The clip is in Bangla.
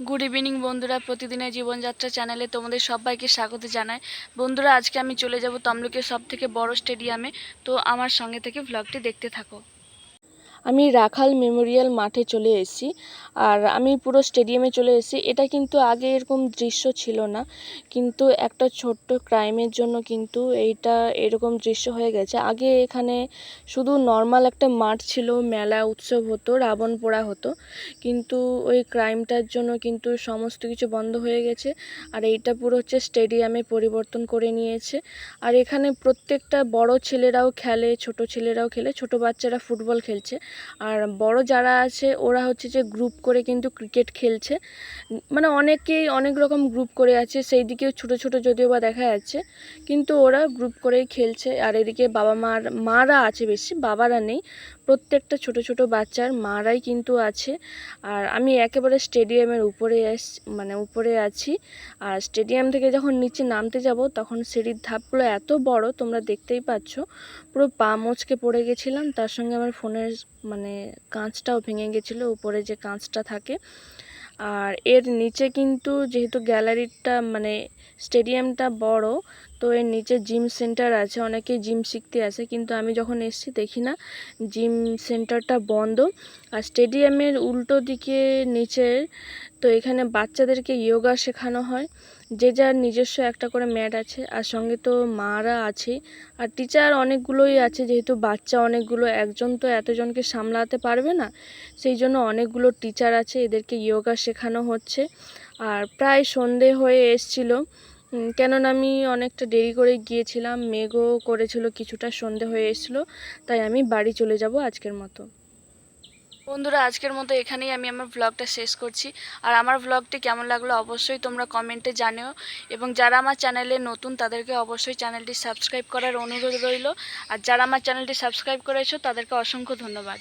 গুড ইভিনিং বন্ধুরা। প্রতিদিনের জীবনযাত্রা চ্যানেলে তোমাদের সবাইকে স্বাগত জানাই। বন্ধুরা, আজকে আমি চলে যাব তমলুকের সব থেকে বড় স্টেডিয়ামে তো আমার সঙ্গে থেকে ভ্লগটি দেখতে থাকো। আমি রাখাল মেমোরিয়াল মাঠে চলে এসেছি আর আমি পুরো স্টেডিয়ামে চলে এসেছি। এটা কিন্তু আগে এরকম দৃশ্য ছিল না, কিন্তু একটা ছোট্ট ক্রাইমের জন্য কিন্তু এইটা এরকম দৃশ্য হয়ে গেছে। আগে এখানে শুধু নর্মাল একটা মাঠ ছিল, মেলা উৎসব হতো, রাবণ পোড়া হতো, কিন্তু ওই ক্রাইমটার জন্য কিন্তু সমস্ত কিছু বন্ধ হয়ে গেছে আর এইটা পুরো হচ্ছে স্টেডিয়ামে পরিবর্তন করে নিয়েছে। আর এখানে প্রত্যেকটা বড় ছেলেরাও খেলে, ছোট ছেলেরাও খেলে, ছোট বাচ্চারা ফুটবল খেলছে। আর বড় যারা আছে, ওরা হচ্ছে যে গ্রুপ করে কিন্তু ক্রিকেট খেলছে। মানে অনেকেই অনেক রকম গ্রুপ করে আছে, সেই দিকেও ছোট ছোট যদিও বা দেখা যাচ্ছে, কিন্তু ওরা গ্রুপ করেই খেলছে। আর এদিকে বাবা মার, মারা আছে বেশি, বাবারা নেই, প্রত্যেকটা ছোট ছোট বাচ্চার মারাই কিন্তু আছে। আর আমি একেবারে স্টেডিয়ামের উপরে মানে উপরে আছি। আর স্টেডিয়াম থেকে যখন নিচে নামতে যাব, তখন সিঁড়ির ধাপগুলো এত বড়, তোমরা দেখতেই পাচ্ছ। পুরো পা মচকে পড়ে গেছিলাম, তার সঙ্গে আমার ফোনের মানে কাঁচটাও ভেঙে গেছিল, উপরে যে কাঁচটা থাকে। আর এর নিচে কিন্তু যেহেতু গ্যালারিটা মানে স্টেডিয়ামটা বড় তো এর নিচে জিম সেন্টার আছে, অনেকেই জিম শিখতে আসে, কিন্তু আমি যখন এসছি দেখি না জিম সেন্টারটা বন্ধ। আর স্টেডিয়ামের উল্টো দিকে নিচের তো এখানে বাচ্চাদেরকে ইয়োগা শেখানো হয়। যে যার নিজস্ব একটা করে ম্যাট আছে, আর সঙ্গে তো মারা আছে। আর টিচার অনেকগুলোই আছে, যেহেতু বাচ্চা অনেকগুলো, একজন তো এতজনকে সামলাতে পারবে না। সেই জন্য অনেকগুলো টিচার আছে, এদেরকে ইয়োগা শেখানো হচ্ছে। আর প্রায় সন্ধে হয়ে এসছিল কেননা আমি অনেকটা দেরি করে গিয়েছিলাম। মেঘও করেছিল, কিছুটা সন্ধে হয়ে এসেছিল, তাই আমি বাড়ি চলে যাব আজকের মতো। বন্ধুরা, আজকের মতো এখানেই আমি আমার ব্লগটা শেষ করছি। আর আমার ব্লগটি কেমন লাগল অবশ্যই তোমরা কমেন্টে জানিও। এবং যারা আমার চ্যানেলে নতুন, তাদেরকে অবশ্যই চ্যানেলটি সাবস্ক্রাইব করার অনুরোধ রইল। আর যারা আমার চ্যানেলটি সাবস্ক্রাইব করেছ, তাদেরকে অসংখ্য ধন্যবাদ।